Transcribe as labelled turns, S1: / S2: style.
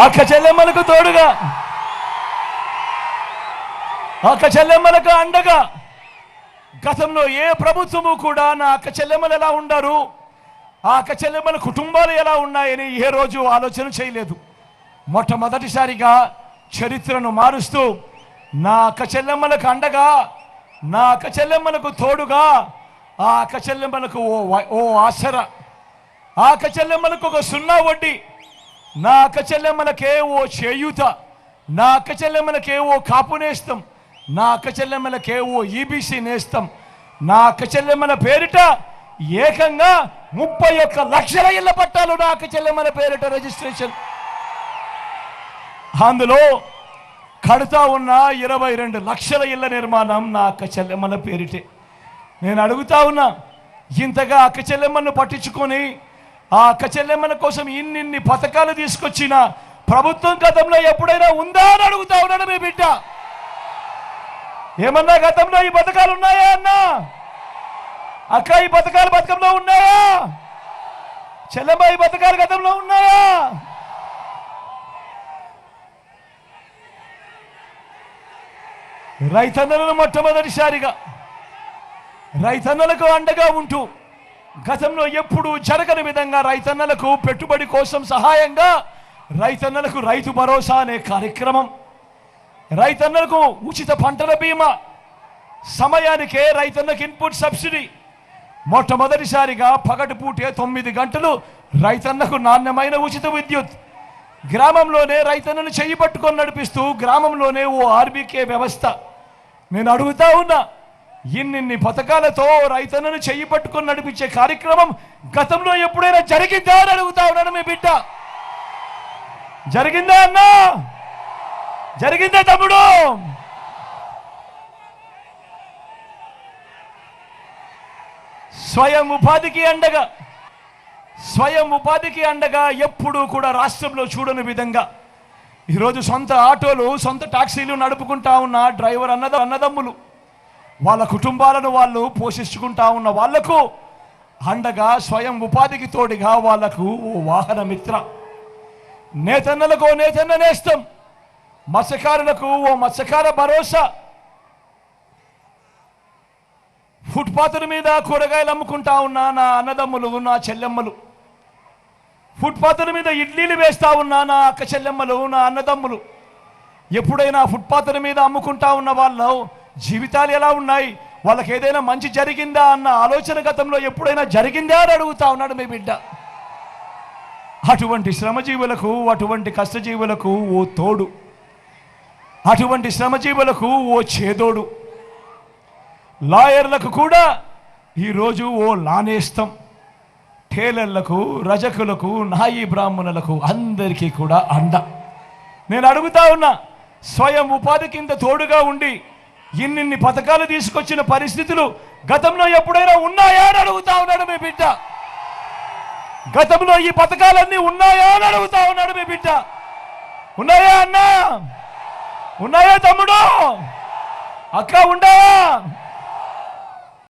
S1: అక్క చెల్లెమ్మలకు తోడుగా. అక్క చెల్లెమ్మలకు అండగా. గతంలో ఏ ప్రభుత్వము కూడా నా అక్క చెల్లెమ్మలు ఎలా ఉండారు? ఆ అక్క చెల్లెమ్మల కుటుంబాలు ఎలా ఉన్నాయని ఏ రోజు ఆలోచన చేయలేదు. మొట్టమొదటిసారిగా చరిత్రను మారుస్తూ నా అక్క చెల్లెమ్మలకు అండగా నా అక్క చెల్లెమ్మలకు తోడుగా ఆ అక్క చెల్లెమ్మలకు ఓ ఓ ఆసర. ఆ అక్క చెల్లెమ్మలకు ఒక సున్నా వడ్డీ. నా అక్క చెల్లెమ్మలకే ఓ చేయూత నా అక్క చెల్లెమ్మలకే ఓ కాపు నేస్తం నా అక్క చెల్లెమ్మలకే ఓ ఈబీసీ నేస్తం. నా అక్క చెల్లెమ్మల పేరిట ఏకంగా ముప్పై ఒక్క లక్షల ఇళ్ళ పట్టాలు నా అక్క చెల్లెమ్మల పేరిట రిజిస్ట్రేషన్. అందులో కడుతా ఉన్న ఇరవై రెండు లక్షల ఇళ్ళ నిర్మాణం నా అక్క చెల్లెమ్మల పేరిటే. నేను అడుగుతా ఉన్నా ఇంతగా అక్క చెల్లెమ్మను పట్టించుకొని ఆ అక్క చెల్లెమ్మల కోసం ఇన్నిన్ని పథకాలు తీసుకొచ్చిన ప్రభుత్వం గతంలో ఎప్పుడైనా ఉందా అని అడుగుతా ఉన్నాడు మీ బిడ్డ. ఏమన్నా గతంలో ఈ పథకాలు ఉన్నాయా అన్నా? అక్క ఈ పథకాలు పథకంలో ఉన్నాయా? చెల్లెమ్మ ఈ పథకాలు గతంలో ఉన్నాయా? రైతన్నలను మొట్టమొదటిసారిగా రైతన్నలకు అండగా ఉంటూ గతంలో ఎప్పుడూ జరగని విధంగా రైతన్నలకు పెట్టుబడి కోసం సహాయంగా రైతన్నలకు రైతు భరోసా అనే కార్యక్రమం. రైతన్నలకు ఉచిత పంటల బీమా. సమయానికే రైతన్నకు ఇన్పుట్ సబ్సిడీ. మొట్టమొదటిసారిగా పగటిపూటే తొమ్మిది గంటలు రైతన్నకు నాణ్యమైన ఉచిత విద్యుత్. గ్రామంలోనే రైతన్నను చేయి పట్టుకొని నడిపిస్తూ గ్రామంలోనే ఓ ఆర్బీకే వ్యవస్థ. నేను అడుగుతా ఉన్నా ఇన్నిన్ని పథకాలతో రైతన్నను చెయ్యి పట్టుకొని నడిపించే కార్యక్రమం గతంలో ఎప్పుడైనా జరిగిందా అని అడుగుతా ఉన్నాను మీ బిడ్డ. జరిగిందా అన్నా? జరిగిందా తమ్ముడు? స్వయం ఉపాధికి అండగా స్వయం ఉపాధికి అండగా ఎప్పుడూ కూడా రాష్ట్రంలో చూడని విధంగా ఈరోజు సొంత ఆటోలు సొంత టాక్సీలు నడుపుకుంటా ఉన్న డ్రైవర్ అన్నద అన్నదమ్ములు. వాళ్ళ కుటుంబాలను వాళ్ళు పోషించుకుంటా ఉన్న వాళ్ళకు అండగా స్వయం ఉపాధికి తోడిగా వాళ్ళకు ఓ వాహన మిత్ర నేతన్నలకు ఓ నేతన్న నేస్తం. మత్స్యకారులకు ఓ మత్స్యకార భరోసా. ఫుట్పాత్ల మీద కూరగాయలు అమ్ముకుంటా ఉన్న నా అన్నదమ్ములు నా చెల్లెమ్మలు. ఫుట్పాత్ల మీద ఇడ్లీలు వేస్తా ఉన్న నా అక్క చెల్లెమ్మలు నా అన్నదమ్ములు. ఎప్పుడైనా ఫుట్పాత్ల మీద అమ్ముకుంటా ఉన్న వాళ్ళు జీవితాలు ఎలా ఉన్నాయి? వాళ్ళకి ఏదైనా మంచి జరిగిందా అన్న ఆలోచన గతంలో ఎప్పుడైనా జరిగిందా అని అడుగుతా ఉన్నాడు మీ బిడ్డ. అటువంటి శ్రమజీవులకు అటువంటి కష్టజీవులకు ఓ తోడు. అటువంటి శ్రమజీవులకు ఓ చేదోడు. లాయర్లకు కూడా ఈరోజు ఓ లానేస్తం. టేలర్లకు రజకులకు నాయి బ్రాహ్మణులకు అందరికీ కూడా అండ. నేను అడుగుతా ఉన్నా స్వయం ఉపాధి కింద తోడుగా ఉండి ఇన్నిన్ని పథకాలు తీసుకొచ్చిన పరిస్థితులు గతంలో ఎప్పుడైనా ఉన్నాయా అని అడుగుతా ఉన్నాడు మీ బిడ్డ. గతంలో ఈ పథకాలన్నీ ఉన్నాయా అని అడుగుతా ఉన్నాడు మీ బిడ్డ. ఉన్నాయా అన్నా? ఉన్నాయా తమ్ముడు? అక్క ఉండవా?